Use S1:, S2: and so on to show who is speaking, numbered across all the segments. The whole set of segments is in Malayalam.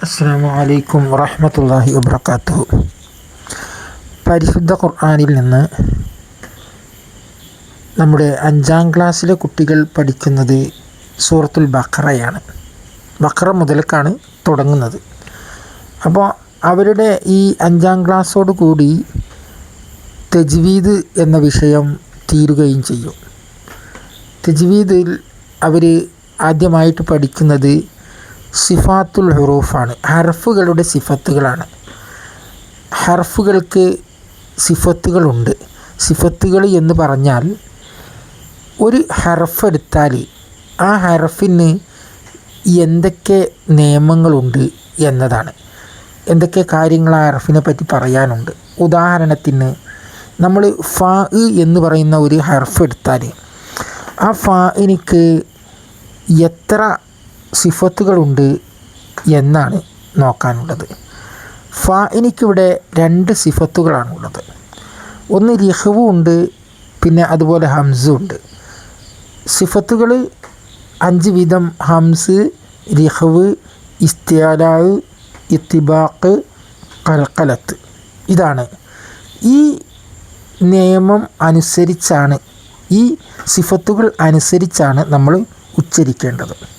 S1: അസ്സാം വലൈക്കും വറഹമത്തല്ലാഹി വബർക്കാത്തു പരിശുദ്ധ ഖുർആാനിൽ നിന്ന് നമ്മുടെ അഞ്ചാം ക്ലാസ്സിലെ കുട്ടികൾ പഠിക്കുന്നത് സൂറത്തുൽ ബഖറയാണ്. ബഖറ മുതലക്കാണ് തുടങ്ങുന്നത്. അപ്പോൾ അവരുടെ ഈ അഞ്ചാം ക്ലാസ്സോട് കൂടി തെജ്വീദ് എന്ന വിഷയം തീരുകയും ചെയ്യും. തെജ്വീദിൽ അവർ ആദ്യമായിട്ട് പഠിക്കുന്നത് സിഫാത്തുൽ ഹുറൂഫാണ്. ഹർഫുകളുടെ സിഫത്തുകളാണ്. ഹർഫുകൾക്ക് സിഫത്തുകളുണ്ട്. സിഫത്തുകൾ എന്ന് പറഞ്ഞാൽ ഒരു ഹർഫ് എടുത്താൽ ആ ഹർഫിന് എന്തൊക്കെ നിയമങ്ങളുണ്ട് എന്നതാണ്. എന്തൊക്കെ കാര്യങ്ങൾ ആ ഹർഫിനെ പറ്റി പറയാനുണ്ട്. ഉദാഹരണത്തിന് നമ്മൾ ഫ എന്ന് പറയുന്ന ഒരു ഹർഫ് എടുത്താൽ ആ ഫാഇനിക്ക് എത്ര സിഫത്തുകളുണ്ട് എന്നാണ് നോക്കാനുള്ളത്. ഫാ എനിക്കിവിടെ രണ്ട് സിഫത്തുകളാണുള്ളത്. ഒന്ന് റിഹവും ഉണ്ട് പിന്നെ അതുപോലെ ഹംസും ഉണ്ട് സിഫത്തുകൾ അഞ്ച് വീതം ഹംസ് റിഹവ് ഇസ്തിയാലാവ് ഇത്തിബാക്ക് കൽക്കലത്ത് ഇതാണ്. ഈ നിയമം അനുസരിച്ചാണ് ഈ സിഫത്തുകൾ അനുസരിച്ചാണ് നമ്മൾ ഉച്ചരിക്കേണ്ടത്.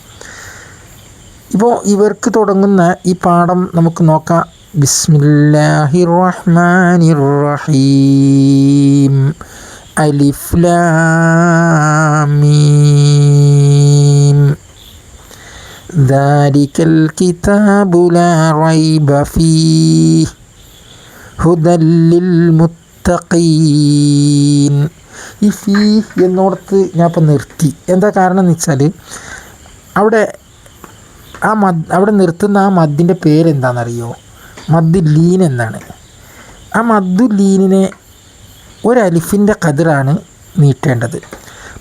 S1: ഇപ്പോൾ ഇവർക്ക് തുടങ്ങുന്ന ഈ പാഠം നമുക്ക് നോക്കാം ബിസ്മില്ലാഹി റഹ്മാനി റഹീം അലിഫ് ലാമീം ذلك الكتاب لا ريب فيه هدى للمتقين ഈ ഫീ എന്നോടത്ത് ഞാൻ ഇപ്പം നിർത്തി എന്താ കാരണം എന്ന് വെച്ചാൽ അവിടെ ആ മദ് അവിടെ നിർത്തുന്ന ആ മദ്ദിന്റെ പേരെന്താണെന്നറിയോ? ലീൻ എന്നാണ്. ആ മദ്ദു ലീനിനെ ഒരു അലിഫിന്റെ കതിറാണ് നീട്ടേണ്ടത്.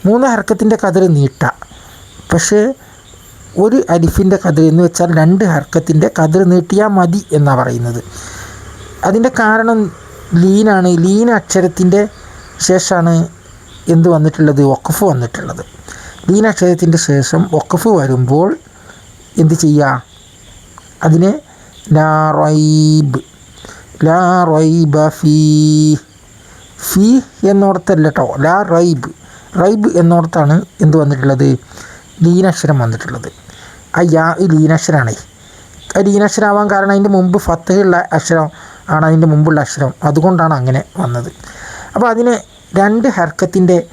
S1: മൂന്ന് ഹർക്കത്തിന്റെ കതിർ നീട്ടാം. പക്ഷേ ഒരു അലിഫിന്റെ കതിർ എന്ന് വെച്ചാൽ രണ്ട് ഹർക്കത്തിന്റെ കതിർ നീട്ടിയാൽ മതി എന്നാണ് പറയുന്നത്. അതിന്റെ കാരണം ലീനാണ്. ലീൻ അക്ഷരത്തിന്റെ ശേഷമാണ് എന്ത് വന്നിട്ടുള്ളത്? വഖഫ് വന്നിട്ടുള്ളത്. ലീൻ അക്ഷരത്തിന്റെ ശേഷം വഖഫ് വരുമ്പോൾ എന്ത് ചെയ്യുക അതിന് ലാ റൈബ്. ലാ റൈബ ഫീ. ഫീ എന്നോടത്തല്ല കേട്ടോ ലാ റൈബ്. റൈബ് എന്നോടത്താണ് എന്ത് വന്നിട്ടുള്ളത്? ലീനക്ഷരം വന്നിട്ടുള്ളത്. ആ യാ ഈ ലീനക്ഷരമാണേ ആ ലീനക്ഷരമാവാൻ കാരണം അതിന്റെ മുമ്പ് ഫത്തഹുള്ള അക്ഷരം ആണ് അതിന്റെ മുമ്പുള്ള അക്ഷരം. അതുകൊണ്ടാണ് അങ്ങനെ വന്നത്. അപ്പോൾ അതിനെ രണ്ട് ഹർക്കത്തിന്റെ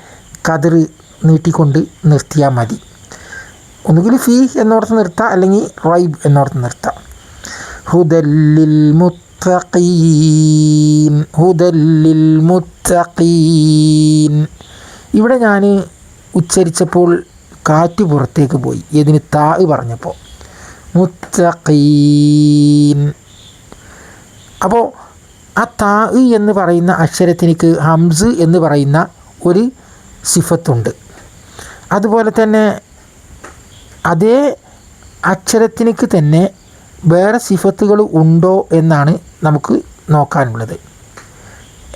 S1: കതിർ നീട്ടിക്കൊണ്ട് നിർത്തിയാൽ മതി. ഒന്നുകിൽ ഫീ എന്നോർത്ത് നിർത്താം അല്ലെങ്കിൽ റൈബ് എന്നോർത്ത് നിർത്താം. ഹുദല്ലിൽ മുത്തഖീൻ ഹുദല്ലിൽ മുത്തഖീൻ ഇവിടെ ഞാൻ ഉച്ചരിച്ചപ്പോൾ കാറ്റ് പുറത്തേക്ക് പോയി. ഇതിന് താ പറഞ്ഞപ്പോൾ മുത്തഖീൻ. അപ്പോൾ ആ താ എന്ന് പറയുന്ന അക്ഷരത്തിനിക്ക് ഹംസ് എന്ന് പറയുന്ന ഒരു സിഫത്തുണ്ട്. അതുപോലെ തന്നെ അതേ അക്ഷരത്തിനേക്ക് തന്നെ വേറെ സിഫത്തുകൾ ഉണ്ടോ എന്നാണ് നമുക്ക് നോക്കാനുള്ളത്.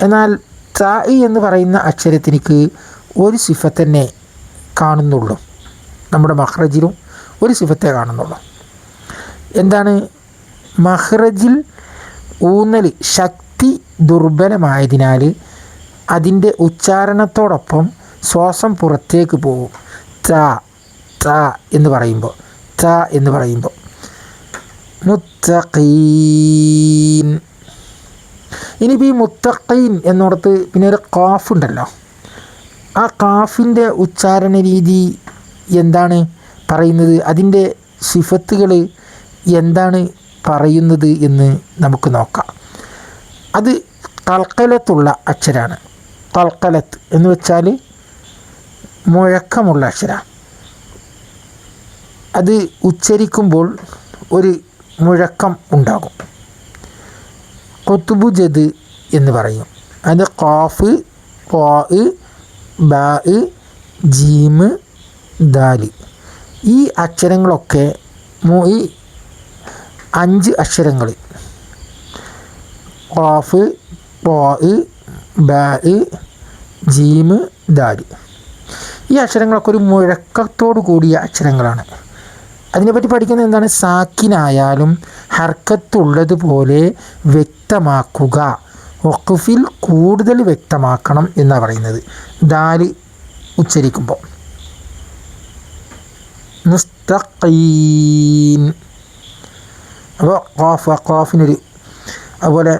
S1: എന്നാൽ തായി എന്ന് പറയുന്ന അക്ഷരത്തിനേക്ക് ഒരു സിഫത്തന്നെ കാണുന്നുള്ളൂ. നമ്മുടെ മഹ്റജിലും ഒരു സിഫത്തെ കാണുന്നുള്ളൂ. എന്താണ്? മഹ്റജിൽ ഊന്നൽ ശക്തി ദുർബലമായതിനാൽ അതിന്റെ ഉച്ചാരണത്തോടൊപ്പം ശ്വാസം പുറത്തേക്ക് പോകും. ത ത എന്ന് പറയുമ്പോൾ ത എന്ന് പറയുമ്പോൾ മുത്തഖീൻ. ഇനി ഈ മുത്തഖീൻ എന്നിടത്ത് പിന്നെ ഒരു കാഫ് ഉണ്ടല്ലോ. ആ കാഫിന്റെ ഉച്ചാരണ രീതി എന്താണ് പറയുന്നത്? അതിന്റെ സിഫത്തുകൾ എന്താണ് പറയുന്നത് എന്ന് നമുക്ക് നോക്കാം. അത് കൽക്കലത്തുള്ള അക്ഷരാണ്. കൽക്കലത്ത് എന്ന് വെച്ചാൽ മുഴക്കമുള്ള അക്ഷര. അത് ഉച്ചരിക്കുമ്പോൾ ഒരു മുഴക്കം ഉണ്ടാകും. കൊത്തുബുജത് എന്ന് പറയും. അത് കോഫ് കോ ബാ ജീമ് ദാൽ. ഈ അക്ഷരങ്ങളൊക്കെ ഈ അഞ്ച് അക്ഷരങ്ങൾ ഖാഫ് പോ ബാ ജീമ് ദാൽ. ഈ അക്ഷരങ്ങളൊക്കെ ഒരു മുഴക്കത്തോടു കൂടിയ അക്ഷരങ്ങളാണ്. അതിനെപ്പറ്റി പഠിക്കുന്നത് എന്താണ്? സാക്കിനായാലും ഹർക്കത്തുള്ളതുപോലെ വ്യക്തമാക്കുക. വഖഫിൽ കൂടുതൽ വ്യക്തമാക്കണം എന്നാണ് പറയുന്നത്. ദാൽ ഉച്ചരിക്കുമ്പോൾ മുസ്തഖീൻ. അപ്പോൾ ഖാഫ് ഖാഫിനൊരു അതുപോലെ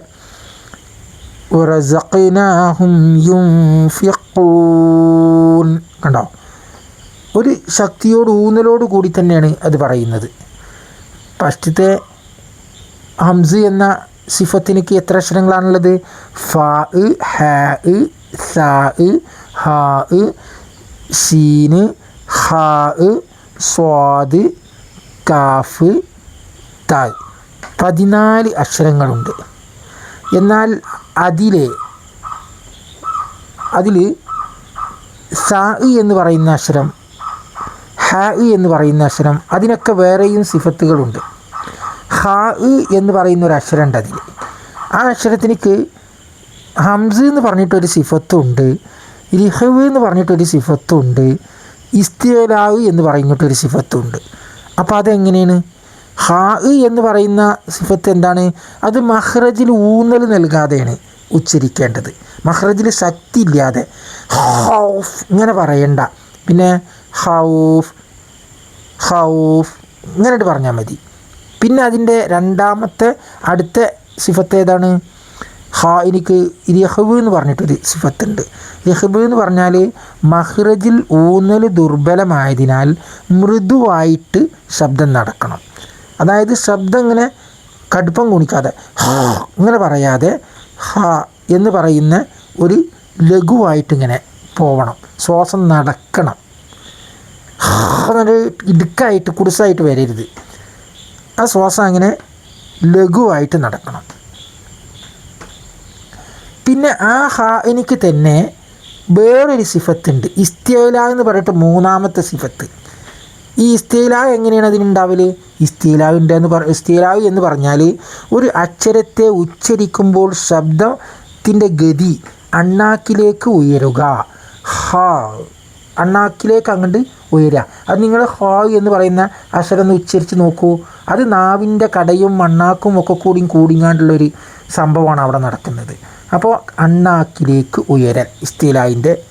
S1: കണ്ടോ? ഒരു ശക്തിയോട് ഊന്നലോട് കൂടി തന്നെയാണ് അത് പറയുന്നത്. ഫസ്റ്റത്തെ ഹംസ് എന്ന സിഫത്തിനിക്ക് എത്ര അക്ഷരങ്ങളാണുള്ളത്? ഫ ഹ സ ഹ സീന് ഹ സ്വാദ് കാഫ് തായ്. പതിനാല് അക്ഷരങ്ങളുണ്ട്. എന്നാൽ അതിലെ അതിൽ സ എന്ന് പറയുന്ന അക്ഷരം ഹ എന്ന് പറയുന്ന അക്ഷരം അതിനൊക്കെ വേറെയും സിഫത്തുകളുണ്ട്. ഹ എന്ന് പറയുന്ന ഒരു അക്ഷരം ഉണ്ട് അതിൽ. ആ അക്ഷരത്തിന് ഹംസ് എന്ന് പറഞ്ഞിട്ടൊരു സിഫത്തുണ്ട് രിഹവ് എന്ന് പറഞ്ഞിട്ടൊരു സിഫത്തുണ്ട് ഇസ്തിയലാവ് എന്ന് പറഞ്ഞിട്ടൊരു സിഫത്തുണ്ട്. അപ്പോൾ അതെങ്ങനെയാണ്? ഹാ എന്ന് പറയുന്ന സിഫത്ത് എന്താണ്? അത് മഹ്റജിൽ ഊന്നൽ നൽകാതെയാണ് ഉച്ചരിക്കേണ്ടത്. മഹ്റജിൽ ശക്തി ഇല്ലാതെ ഹൗഫ് ഇങ്ങനെ പറയണ്ട. പിന്നെ ഹൗഫ് ഹൗഫ് ഇങ്ങനെയായിട്ട് പറഞ്ഞാൽ മതി. പിന്നെ അതിന്റെ രണ്ടാമത്തെ അടുത്ത സിഫത്ത് ഏതാണ്? ഹാ എനിക്ക് രഹബ് എന്ന് പറഞ്ഞിട്ടൊരു സിഫത്തുണ്ട്. രഹബ് എന്ന് പറഞ്ഞാൽ മഹ്റജിൽ ഊന്നൽ ദുർബലമായതിനാൽ മൃദുവായിട്ട് ശബ്ദം നടക്കണം. അതായത് ശബ്ദം ഇങ്ങനെ കടുപ്പം കുണിക്കാതെ ഹാ ഇങ്ങനെ പറയാതെ ഹാ എന്ന് പറയുന്ന ഒരു ലഘുവായിട്ടിങ്ങനെ പോവണം. ശ്വാസം നടക്കണം. എന്നൊരു ഇടുക്കായിട്ട് കുടുസായിട്ട് വരരുത്. ആ ശ്വാസം അങ്ങനെ ലഘുവായിട്ട് നടക്കണം. പിന്നെ ആ ഹാ എനിക്ക് തന്നെ വേറൊരു സിഫത്തുണ്ട്. ഇസ്തേല എന്ന് പറഞ്ഞിട്ട് മൂന്നാമത്തെ സിഫത്ത്. ഈ ഇസ്തേല എങ്ങനെയാണ് അതിനുണ്ടാവൽ? ഉണ്ട് എന്ന് പറ ഇസ്തീലാവ് എന്ന് പറഞ്ഞാൽ ഒരു അക്ഷരത്തെ ഉച്ചരിക്കുമ്പോൾ ശബ്ദത്തിന്റെ ഗതി അണ്ണാക്കിലേക്ക് ഉയരുക. ഹാ. അണ്ണാക്കിലേക്ക് അങ്ങോട്ട് ഉയരുക അത് നിങ്ങൾ ഹാ എന്ന് പറയുന്ന അക്ഷരം ഒന്ന് ഉച്ചരിച്ച് നോക്കൂ. അത് നാവിന്റെ കടയും മണ്ണാക്കും ഒക്കെ കൂടിയും കൂടിങ്ങാണ്ടുള്ളൊരു സംഭവമാണ് അവിടെ നടക്കുന്നത്. അപ്പോൾ അണ്ണാക്കിലേക്ക് ഉയരൽ ഇസ്തീലാവിന്റെ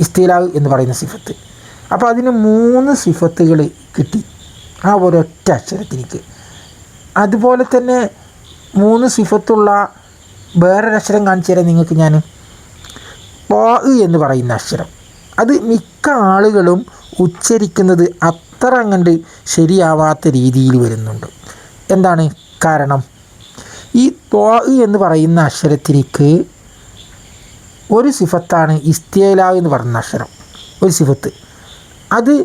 S1: ഇസ്തീലാവ് എന്ന് പറയുന്ന സിഫത്ത്. അപ്പോൾ അതിന് മൂന്ന് സിഫത്തുകൾ കിട്ടി ആ ഒരൊറ്റ അക്ഷരത്തിലേക്ക്. അതുപോലെ തന്നെ മൂന്ന് സിഫത്തുള്ള വേറൊരക്ഷരം കാണിച്ചു തരാം നിങ്ങൾക്ക് ഞാൻ. പാ എന്ന് പറയുന്ന അക്ഷരം. അത് മിക്ക ആളുകളും ഉച്ചരിക്കുന്നത് അത്ര അങ്ങണ്ട് ശരിയാവാത്ത രീതിയിൽ വരുന്നുണ്ട്. എന്താണ് കാരണം? ഈ തോ എന്ന് പറയുന്ന അക്ഷരത്തിലേക്ക് ഒരു സിഫത്താണ് ഇസ്തേല എന്ന് പറയുന്ന അക്ഷരം. ഒരു സിഫത്ത്. അത്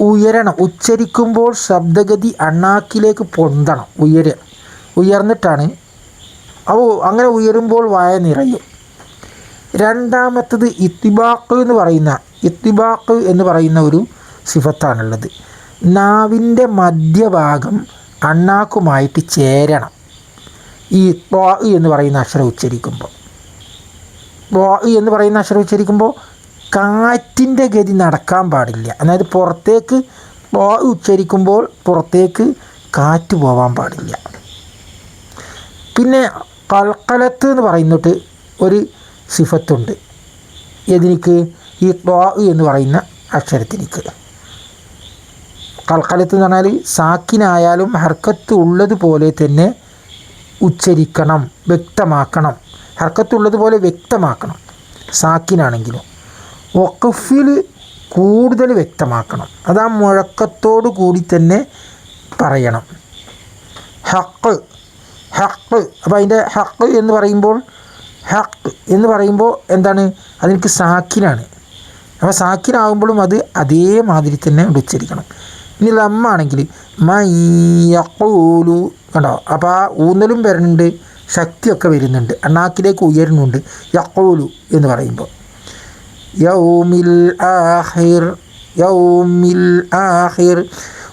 S1: ഉയരണം ഉച്ചരിക്കുമ്പോൾ ശബ്ദഗതി അണ്ണാക്കിലേക്ക് പൊന്തണം ഉയര ഉയർന്നിട്ടാണ്. അപ്പോൾ അങ്ങനെ ഉയരുമ്പോൾ വായ നിറയും. രണ്ടാമത്തത് ഇത്തിബാക്ക് എന്ന് പറയുന്ന ഇത്തിബാക്ക് എന്ന് പറയുന്ന ഒരു സിഫത്താണുള്ളത്. നാവിന്റെ മധ്യഭാഗം അണ്ണാക്കുമായിട്ട് ചേരണം. ഈ ത്വാ എന്ന് പറയുന്ന അക്ഷരം ഉച്ചരിക്കുമ്പോൾ. ത്വാ എന്ന് പറയുന്ന അക്ഷരം ഉച്ചരിക്കുമ്പോൾ കാറ്റിന്റെ ഗതി നടക്കാൻ പാടില്ല. അതായത് പുറത്തേക്ക് ത്വാ ഉച്ചരിക്കുമ്പോൾ പുറത്തേക്ക് കാറ്റ് പോവാൻ പാടില്ല. പിന്നെ കൽക്കലത്ത് എന്ന് പറയുന്നിട്ട് ഒരു സിഫത്തുണ്ട്. എതിനിക്ക് ഈ ത്വാ എന്ന് പറയുന്ന അക്ഷരത്തിനിക്ക്. കൽക്കലത്ത് എന്ന് പറഞ്ഞാൽ സാക്കിനായാലും ഹർക്കത്ത് ഉള്ളതുപോലെ തന്നെ ഉച്ചരിക്കണം വ്യക്തമാക്കണം. ഹർക്കത്തുള്ളതുപോലെ വ്യക്തമാക്കണം. സാക്കിനാണെങ്കിലും വഖഫിൽ കൂടുതൽ വ്യക്തമാക്കണം. അത് ആ മുഴക്കത്തോടു കൂടി തന്നെ പറയണം. ഹക്ക് ഹക്ക് അപ്പോൾ അതിന്റെ ഹക്ക് എന്ന് പറയുമ്പോൾ ഹക്ക് എന്ന് പറയുമ്പോൾ എന്താണ് അതെനിക്ക് സാക്കിനാണ് അപ്പോൾ സാക്കിനാകുമ്പോഴും അത് അതേമാതിരി തന്നെ ഉച്ചരിക്കണം ഇനി ലമ്മാണെങ്കിൽ മയ്യൂലു കണ്ടോ അപ്പോൾ ആ ഊന്നലും വരുന്നുണ്ട് ശക്തിയൊക്കെ വരുന്നുണ്ട് അണ്ണാക്കിലേക്ക് ഉയരുന്നുണ്ട് യക്കൂലു എന്ന് പറയുമ്പോൾ യൗമിൽ ആഹിർ യൗമിൽ ആഹിർ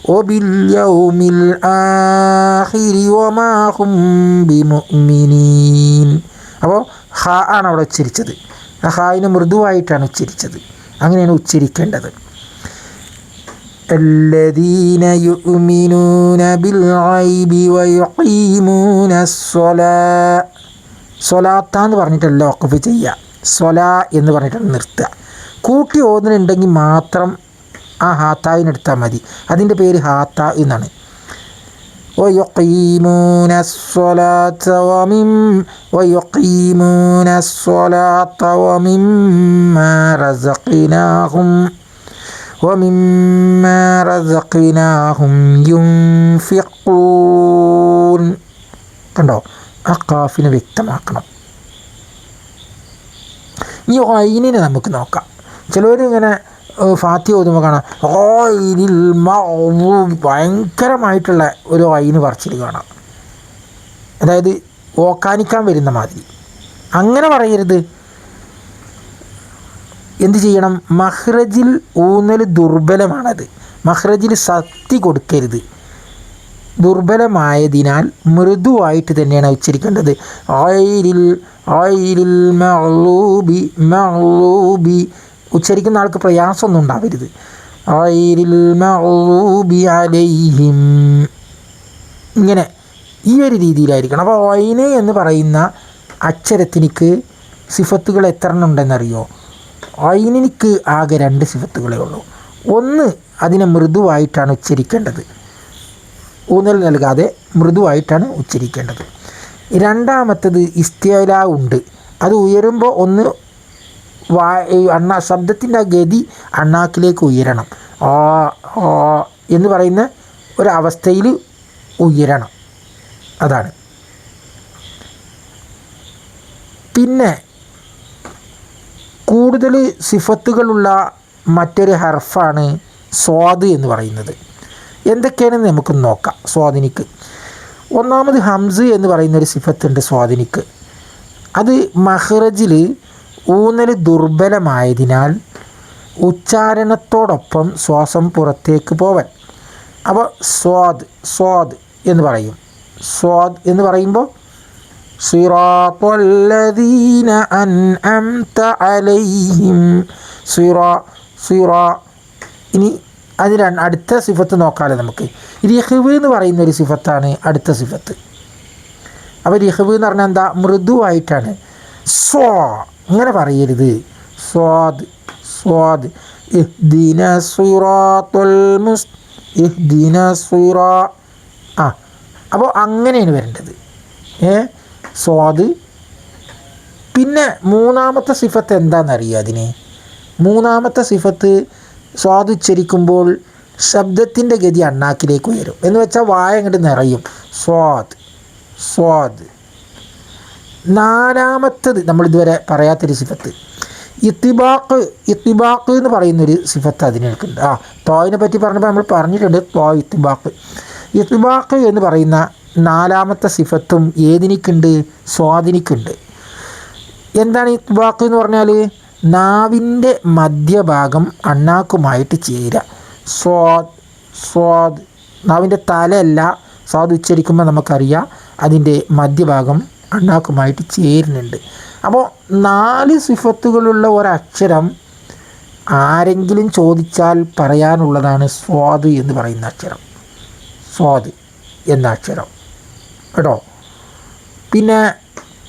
S1: وباليوم الآخر وما هم بمؤمنين അപ്പോൾ ഹ ആണ് അവിടെ ഉച്ചരിച്ചത് ആ ഹായിനെ മൃദുവായിട്ടാണ് ഉച്ചരിച്ചത് അങ്ങനെയാണ് ഉച്ചരിക്കേണ്ടത് الذين يؤمنون بالغيب ويقيمون الصلاة സ്വലാത്ത എന്ന് പറഞ്ഞിട്ടല്ല വഖഫ് ചെയ്യുക സ്വല എന്ന് പറഞ്ഞിട്ട് നിർത്തുക കൂട്ടി ഓതുന്നുണ്ടെങ്കിൽ മാത്രം ആ ഹാത്താവിനെടുത്താൽ മതി അതിൻ്റെ പേര് ഹാത്ത എന്നാണ് ويقيمون الصلاة ومم ويقيمون الصلاة ومما رزقناهم ومما رزقناهم ينفقون കണ്ടോ ആ കാഫിനെ വ്യക്തമാക്കണം ഈ ഐനിനെ നമുക്ക് നോക്കാം ചിലവർ ഇങ്ങനെ ഏഹ്, ഫാത്തി ഓതുമ്പോൾ കാണാം. ഓയിൽ ഭയങ്കരമായിട്ടുള്ള ഒരു ഐന് പറിച്ചിൽ കാണാം. അതായത് ഓക്കാനിക്കാൻ വരുന്ന മാതിരി. അങ്ങനെ പറയരുത്. എന്ത് ചെയ്യണം? മഹ്റജിൽ ഊന്നൽ ദുർബലമാണത്. മഹ്റജിൽ സത്തി കൊടുക്കരുത്. ദുർബലമായതിനാൽ മൃദുവായിട്ട് തന്നെയാണ് ഉച്ചരിക്കേണ്ടത്. ആയിരിൽ ആയിരിൽ മഅ്ലൂബി മഅ്ലൂബി ഉച്ചരിക്കുന്ന ആൾക്ക് പ്രയാസമൊന്നും ഉണ്ടാവരുത്. അലൈഹിം. ഇങ്ങനെ ഈ ഒരു രീതിയിലായിരിക്കണം. അപ്പോൾ ഒയിന് എന്ന് പറയുന്ന അക്ഷരത്തിനിക്ക് സിഫത്തുകൾ എത്ര ഉണ്ടെന്നറിയോ ഒയിനിക്ക് ആകെ രണ്ട് സിഫത്തുകളേ ഉള്ളൂ. ഒന്ന് അതിനെ മൃദുവായിട്ടാണ് ഉച്ചരിക്കേണ്ടത്. ഊന്നൽ നൽകാതെ മൃദുവായിട്ടാണ് ഉച്ചരിക്കേണ്ടത്. രണ്ടാമത്തത് ഇസ്തിയല ഉണ്ട്. അത് ഉയരുമ്പോൾ ഒന്ന് വാ അണ്ണ ശബ്ദത്തിന്റെ ആ ഗതി അണ്ണാക്കിലേക്ക് ഉയരണം. ആ ആ എന്ന് പറയുന്ന ഒരവസ്ഥയിൽ ഉയരണം. അതാണ്. പിന്നെ കൂടുതൽ സിഫത്തുകളുള്ള മറ്റൊരു ഹർഫാണ് സ്വാദ് എന്ന് പറയുന്നത്. എന്തൊക്കെയാണെന്ന് നമുക്ക് നോക്കാം. സ്വാദിനിക്ക്. ഒന്നാമത് ഹംസ് എന്ന് പറയുന്ന ഒരു സിഫത്തുണ്ട് സ്വാദിനിക്ക്. അത് മഹ്റജിൽ ഊന്നൽ ദുർബലമായതിനാൽ ഉച്ചാരണത്തോടൊപ്പം ശ്വാസം പുറത്തേക്ക് പോവൻ. അപ്പോൾ സ്വാദ് സ്വാദ് എന്ന് പറയും. സ്വാദ് എന്ന് പറയുമ്പോൾ സിറാത്തല്ലദീന അൻ അംത അലൈഹിം. സിറാ സിറാ. ഇനി അതിൽ അടുത്ത സിഫത്ത് നോക്കാമല്ലോ നമുക്ക്. രഹ്വ് എന്ന് പറയുന്ന ഒരു സിഫത്താണ് അടുത്ത സിഫത്ത്. അപ്പോൾ രഹ്വ് എന്ന് പറഞ്ഞാൽ എന്താ? മൃദുവായിട്ടാണ്. സ്വാ. അങ്ങനെ പറയരുത്. സ്വാദ് സ്വാദ്. ആ അപ്പോൾ അങ്ങനെയാണ് വരേണ്ടത്. ഏ സ്വാദ്. പിന്നെ മൂന്നാമത്തെ സിഫത്ത് എന്താണെന്നറിയുക അതിന്? മൂന്നാമത്തെ സിഫത്ത് സ്വാദ് ഉച്ചരിക്കുമ്പോൾ ശബ്ദത്തിന്റെ ഗതി അണ്ണാക്കിലേക്ക് ഉയരും. എന്ന് വെച്ചാൽ വായ അങ്ങോട്ട് നിറയും. സ്വാദ് സ്വാദ്. നാലാമത്തത് നമ്മൾ ഇതുവരെ പറയാത്തൊരു സിഫത്ത്. ഇത്തിബാക്ക് ഇത്തിബാക്ക് എന്ന് പറയുന്നൊരു സിഫത്ത് അതിനെടുക്കുന്നുണ്ട് ആ തോയിനെ പറ്റി പറഞ്ഞപ്പോൾ നമ്മൾ പറഞ്ഞിട്ടുണ്ട് തോ ഇത്തിബാക്ക്. ഇത്തിബാക്ക് എന്ന് പറയുന്ന നാലാമത്തെ സിഫത്തും ഏതിനിക്കുണ്ട്? സ്വാദിനിക്കുണ്ട് എന്താണ് ഇത്തിബാക്ക് എന്ന് പറഞ്ഞാൽ നാവിന്റെ മധ്യഭാഗം അണ്ണാക്കുമായിട്ട് ചേരുക സ്വാദ് സ്വാദ്. നാവിന്റെ തലയല്ല സ്വാദ് ഉച്ചരിക്കുമ്പോൾ നമുക്കറിയാം അതിന്റെ മധ്യഭാഗം അണ്ണാക്കുമായിട്ട് ചേരുന്നുണ്ട്. അപ്പോൾ നാല് സിഫത്തുകളുള്ള ഒരക്ഷരം ആരെങ്കിലും ചോദിച്ചാൽ പറയാനുള്ളതാണ് സ്വാദ് എന്ന് പറയുന്ന അക്ഷരം. സ്വാദ് എന്ന അക്ഷരം. കേട്ടോ? പിന്നെ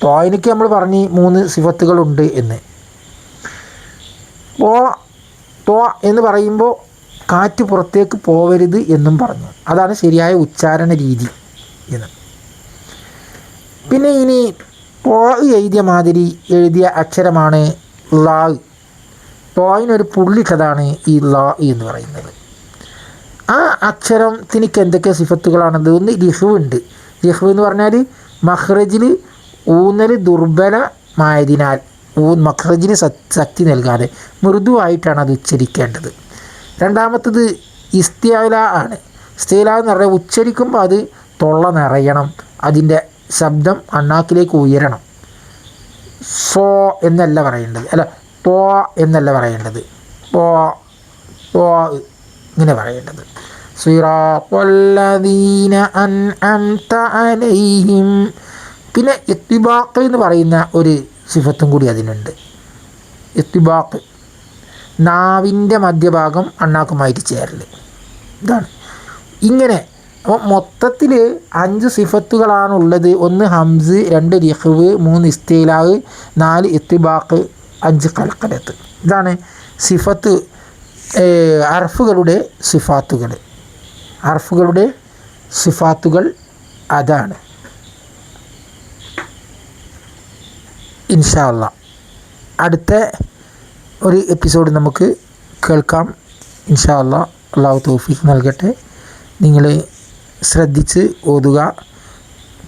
S1: തോയിനയ്ക്ക് നമ്മൾ പറഞ്ഞ് മൂന്ന് സിഫത്തുകളുണ്ട് എന്ന്. ഓ തോ എന്ന് പറയുമ്പോൾ കാറ്റ് പുറത്തേക്ക് പോവരുത് എന്നും പറഞ്ഞു. അതാണ് ശരിയായ ഉച്ചാരണ രീതി എന്ന്. പിന്നെ ഇനി പോയി എഴുതിയ മാതിരി എഴുതിയ അക്ഷരമാണ് ലാ. പോയിനൊരു പുള്ളിട്ടതാണ് ഈ ലാ എന്ന് പറയുന്നത്. ആ അക്ഷരത്തിനിക്ക് എന്തൊക്കെ സിഫത്തുകളാണത്? ഒന്ന് ഉണ്ട്. ലിഹു എന്ന് പറഞ്ഞാൽ മഹ്റജിൽ ഊന്നൽ ദുർബലമായതിനാൽ മഹ്റജിന് ശക്തി നൽകാതെ മൃദുവായിട്ടാണ് അത് ഉച്ചരിക്കേണ്ടത്. രണ്ടാമത്തത് ഇസ്തിയാല ആണ്. ഇസ്തിയാല എന്ന് പറഞ്ഞാൽ ഉച്ചരിക്കുമ്പോൾ അത് തൊള്ള നിറയണം. അതിന്റെ ശബ്ദം അണ്ണാക്കിലേക്ക് ഉയരണം. ഫോ എന്നല്ല പറയേണ്ടത്. അല്ല പോ എന്നല്ല പറയേണ്ടത്. പോ പോ ഇങ്ങനെ പറയേണ്ടത്. സിറാത്തല്ലദീന അൻഅംത അലൈഹിം. പിന്നെ എത്തിബാക്ക് എന്ന് പറയുന്ന ഒരു സിഫത്തും കൂടി അതിനുണ്ട്. എത്തിബാക്ക് നാവിന്റെ മധ്യഭാഗം അണ്ണാക്കുമായിട്ട് ചേരൽ ഇതാണ്. ഇങ്ങനെ അപ്പോൾ മൊത്തത്തിൽ അഞ്ച് സിഫത്തുകളാണ് ഉള്ളത് ഒന്ന് ഹംസ് രണ്ട് രഹ്വ് മൂന്ന് ഇസ്തീലാവ് നാല് ഇത്തിബാക്ക് അഞ്ച് കൽക്കലത്ത്. ഇതാണ് സിഫത്ത് അർഫുകളുടെ സിഫാത്തുകൾ അർഫുകളുടെ സിഫാത്തുകൾ അതാണ്. ഇൻഷാല്ല അടുത്ത ഒരു എപ്പിസോഡ് നമുക്ക് കേൾക്കാം. ഇൻഷാല്ല അള്ളാഹു തൗഫീഖ് നൽകട്ടെ. നിങ്ങൾ ശ്രദ്ധിച്ച് ഓതുക.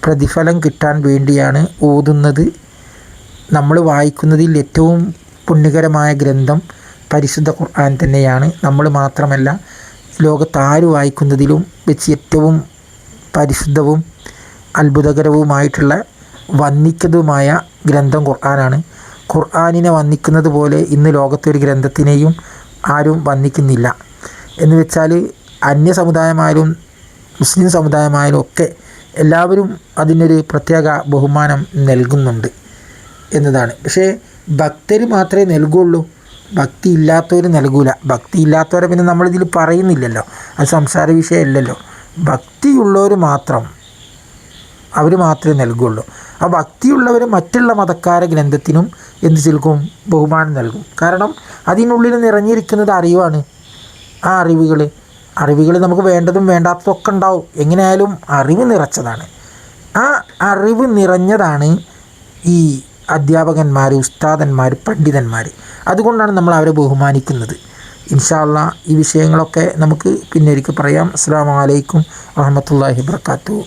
S1: പ്രതിഫലം കിട്ടാൻ വേണ്ടിയാണ് ഓതുന്നത്. നമ്മൾ വായിക്കുന്നതിൽ ഏറ്റവും പുണ്യകരമായ ഗ്രന്ഥം പരിശുദ്ധ ഖുർആൻ തന്നെയാണ്. നമ്മൾ മാത്രമല്ല ലോകത്താര് വായിക്കുന്നതിലും വെച്ച് ഏറ്റവും പരിശുദ്ധവും അത്ഭുതകരവുമായിട്ടുള്ള വന്ദിക്കതുമായ ഗ്രന്ഥം ഖുർആനാണ്. ഖുർആാനിനെ വന്ദിക്കുന്നത് പോലെ ഇന്ന് ലോകത്തെ ഒരു ഗ്രന്ഥത്തിനെയും ആരും വന്ദിക്കുന്നില്ല. എന്ന് വെച്ചാൽ അന്യ സമുദായമായാലും മുസ്ലിം സമുദായമായാലും ഒക്കെ എല്ലാവരും അതിനൊരു പ്രത്യേക ബഹുമാനം നൽകുന്നുണ്ട് എന്നതാണ്. പക്ഷേ ഭക്തർ മാത്രമേ നൽകുള്ളൂ. ഭക്തി ഇല്ലാത്തവർ നൽകൂല. ഭക്തി ഇല്ലാത്തവരെ പിന്നെ നമ്മളിതിൽ പറയുന്നില്ലല്ലോ. അത് സംസാര വിഷയമല്ലല്ലോ. ഭക്തിയുള്ളവർ മാത്രം അവർ മാത്രമേ നൽകുള്ളൂ. ആ ഭക്തിയുള്ളവർ മറ്റുള്ള മതക്കാര ഗ്രന്ഥത്തിനും എന്ത് ചിലക്കും ബഹുമാനം നൽകും. കാരണം അതിനുള്ളിൽ നിറഞ്ഞിരിക്കുന്നത് അറിവാണ്. ആ അറിവുകൾ അറിവുകൾ നമുക്ക് വേണ്ടതും വേണ്ടാത്തതും ഒക്കെ ഉണ്ടാവും. എങ്ങനെയായാലും അറിവ് നിറച്ചതാണ്. ആ അറിവ് നിറഞ്ഞതാണ് ഈ അധ്യാപകന്മാർ ഉസ്താദന്മാർ പണ്ഡിതന്മാർ. അതുകൊണ്ടാണ് നമ്മൾ അവരെ ബഹുമാനിക്കുന്നത്. ഇൻഷാല്ല ഈ വിഷയങ്ങളൊക്കെ നമുക്ക് പിന്നെ ഒരിക്കൽ പറയാം. അസ്സാം വലൈക്കും വാഹമത്തല്ലാഹി വർക്കാത്തു